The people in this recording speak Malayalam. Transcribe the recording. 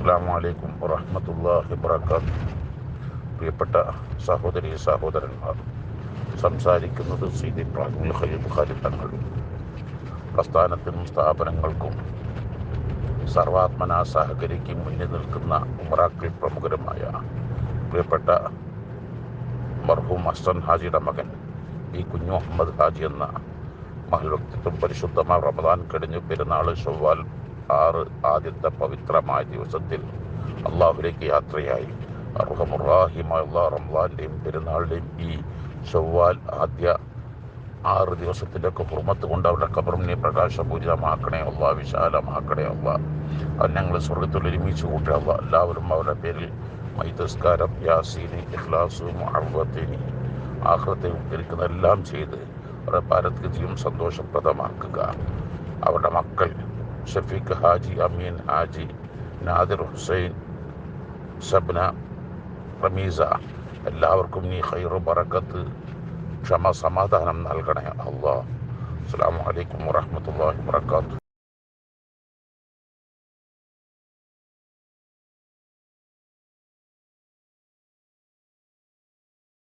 അസ്സാം വലൈക്കും വറഹമത്തല്ലാഹി വർക്കാത്തു പ്രിയപ്പെട്ട സഹോദരി സഹോദരന്മാർ സംസാരിക്കുന്നത് സീതി പ്രാഗ്മുൽ തങ്ങൾ. പ്രസ്ഥാനത്തിനും സ്ഥാപനങ്ങൾക്കും സർവാത്മന സഹകരിക്കും മുന്നിൽ നിൽക്കുന്ന ഉമറാക്കിൽ പ്രമുഖരുമായ പ്രിയപ്പെട്ട മർഹൂം അസ്സൻ ഹാജിയുടെ മകൻ ഈ കുഞ്ഞു മുഹമ്മദ് ഹാജി എന്ന മഹൽ വ്യക്തിത്വം പരിശുദ്ധമായ റമദാൻ കഴിഞ്ഞു. പെരുന്നാൾ ചൊവ്വാൽ ആറ് ആദ്യത്തെ പവിത്രമായ ദിവസത്തിൽ അള്ളാഹുലേക്ക് യാത്രയായി. അർഹമുറാഹിമായ റംലാന്റെയും പെരുന്നാളിന്റെയും ഈ ചൊവ്വാൽ ആദ്യ ആറ് ദിവസത്തിന്റെയൊക്കെ ഹുർമത്ത് കൊണ്ട് അവരുടെ കബറിനെ പ്രകാശപൂരിതമാക്കണേ അല്ല വിശാലമാക്കണേ അല്ല അത് ഞങ്ങൾ സ്വർഗത്തിൽ ഒരുമിച്ച് കൂട്ടുക അല്ല എല്ലാവരും അവരുടെ പേരിൽ മൈതസ്കാരം യാസീനി ഇഹ്ലാസും അർവത്തിനി ആഹ്ലത്തെ ഉദ്ധരിക്കുന്ന എല്ലാം ചെയ്ത് അവരുടെ പാരത്ഗതിയും സന്തോഷപ്രദമാക്കുക. അവരുടെ മക്കൾ ഷഫീഖ് ഹാജി അമീൻ ഹാജി നാദിർ ഹുസൈൻ ഷബ്ന റമീസ എല്ലാവർക്കും നീ ഖൈറു ബറക്കത്ത് ക്ഷമ സമാധാനം നൽകണേ അള്ളാഹ് അസ്സാം വലൈക്കും വാഹമത്തല്ലാഹി വാത്തു